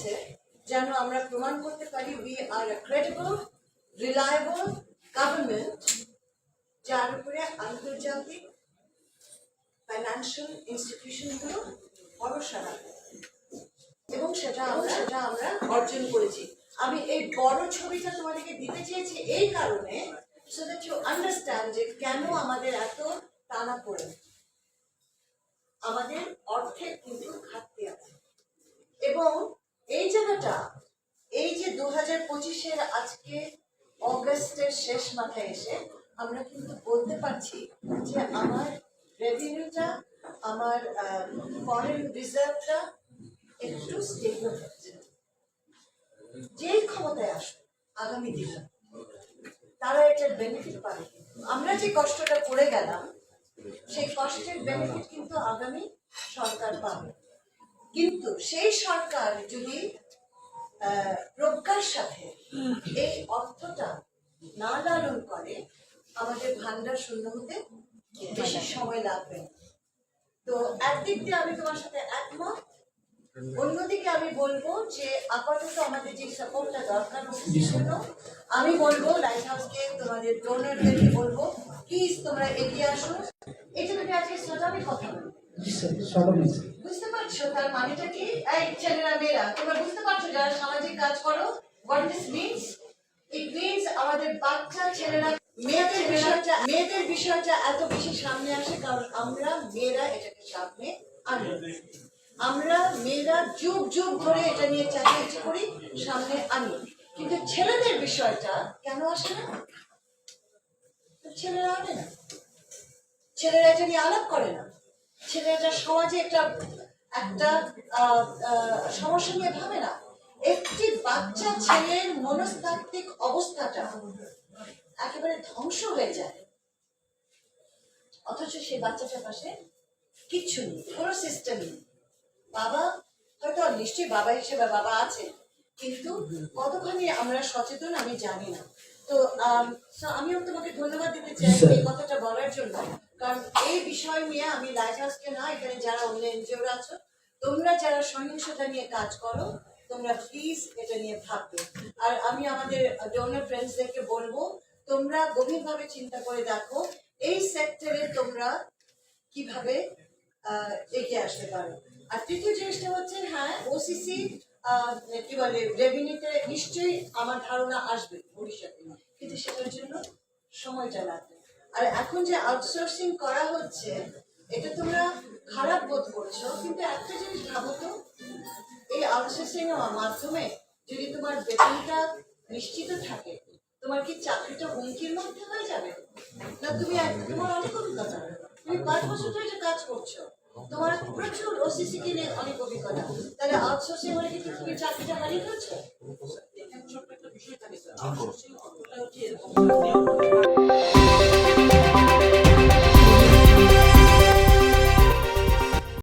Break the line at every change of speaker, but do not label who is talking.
হয়েছে যেন আমরা প্রমাণ করতে পারি we are a credible reliable government যার উপরে আন্তর্জাতিক ফাইন্যান্সিয়াল ইনস্টিটিউশনগুলো ভরসা রাখে। এবং সেটা সেটা আমরা অর্জন করেছি। আমি এই বড় ছবিটা তোমাদেরকে দিতে চেয়েছি এই কারণে সো দ্যাট ইউ আন্ডারস্ট্যান্ড যে কেন আমাদের এত টানা পড়ে। আমাদের অর্থের কিন্তু ঘাটতি আছে। এবং এই জায়গাটা, এই যে দু হাজার পঁচিশের আজকে অগস্টের শেষ মাথায় এসে আমরা কিন্তু বলতে পারছি যে আমার রেভিনিউটা আমার ফরেন রিজার্ভটা একটু স্টেবল হচ্ছে। যেই ক্ষমতায় আসবে আগামী দিনে, তারা এটার বেনিফিট পাবে। আমরা যে কষ্টটা করে গেলাম, সেই কষ্টের বেনিফিট কিন্তু আগামী সরকার পাবে। কিন্তু সেই সরকার যদি প্রজ্ঞার সাথে এই অর্থটা না লালন করে আমাদের ভান্ডার শূন্য হতে বেশি সময় লাগবে। তো একদিক দিয়ে আমি তোমার সাথে একমত অন্যদিকে আমি বলব যে আপাতত আমাদের যে সাপোর্টটা দরকার হচ্ছে আমি বলব লাইট হাউসকে তোমাদের ডোনারদেরকে বলব প্লিজ তোমরা এগিয়ে আসো। এটা তুমি আজকে সোজামি কথা বুঝতে পারছ তার মানেটা কি? এই ছেলেরা, মেয়েরা, তোমরা বুঝতে পারছ যারা সামাজিক কাজ করো what this means it means আমাদের বাচ্চা ছেলেরা, মেয়েদের বিষয়টা মেয়েদের বিষয়টা এত বেশি সামনে আসে কারণ আমরা মেয়েরা এটাকে সামনে আনি আমরা মেয়েরা যুগ যুগ ধরে এটা নিয়ে চাকরি করি, সামনে আনি। কিন্তু ছেলেদের বিষয়টা কেন আসে না? ছেলেরা আনে না। ছেলেরা এটা নিয়ে আলাপ করে না। ছেলেরা সমাজে একটা একটা সমস্যা নিয়ে ভাবে না। একটি বাচ্চা ছেলের মনস্তাত্ত্বিক অবস্থাটা একেবারে ধ্বংস হয়ে যায়। অথচ সেই বাচ্চাটার পাশে কিচ্ছু নেই কোনো সিস্টেম নেই। বাবা হয়তো নিশ্চয়ই বাবা হিসেবে বাবা আছে কিন্তু কতখানি আমরা সচেতন আমি জানি না। তো আম, আমিও তোমাকে ধন্যবাদ দিতে চাই এই কথাটা বলার জন্য। কারণ এই বিষয় নিয়ে আমি লাইট হাউসকে না, এখানে যারা অন্য এনজিওরা আছো, তোমরা যারা সহিংসতা নিয়ে কাজ করো, তোমরা প্লিজ এটা নিয়ে ভাববে। আর আমি আমাদের ডোনার ফ্রেন্ডসদেরকে বলব, তোমরা গভীরভাবে চিন্তা করে দেখো, এই সেক্টরে তোমরা কীভাবে এগিয়ে আসতে পারো। আর তৃতীয় জিনিসটা হচ্ছে হ্যাঁ ওসিসি কি বলে রেভিনিউতে নিশ্চয়ই আমার ধারণা আসবে ভবিষ্যতে। কিন্তু সেটার জন্য সময়টা লাগবে আর এখন যে আউটসোর্সিং করা হচ্ছে এটা তোমরা খারাপ বোধ করছ কিন্তু একটা জিনিস ভাবো তো এই আউটসোর্সিং এর মাধ্যমে যদি তোমার বেতনটা নিশ্চিত থাকে তোমার কি চাকরিটা হুমকির মধ্যে হয়ে যাবে? না তুমি তোমার অনেক অভিজ্ঞতা তুমি পাঁচ বছর ধরে কাজ করছ তোমার প্রচুর ওসিসি কে নিয়ে অনেক অভিজ্ঞতা তাহলে আউটসোর্সিং হলে কি তুমি চাকরিটা হারিয়ে ফেলছো?
ছোট্ট একটা বিষয় থাকে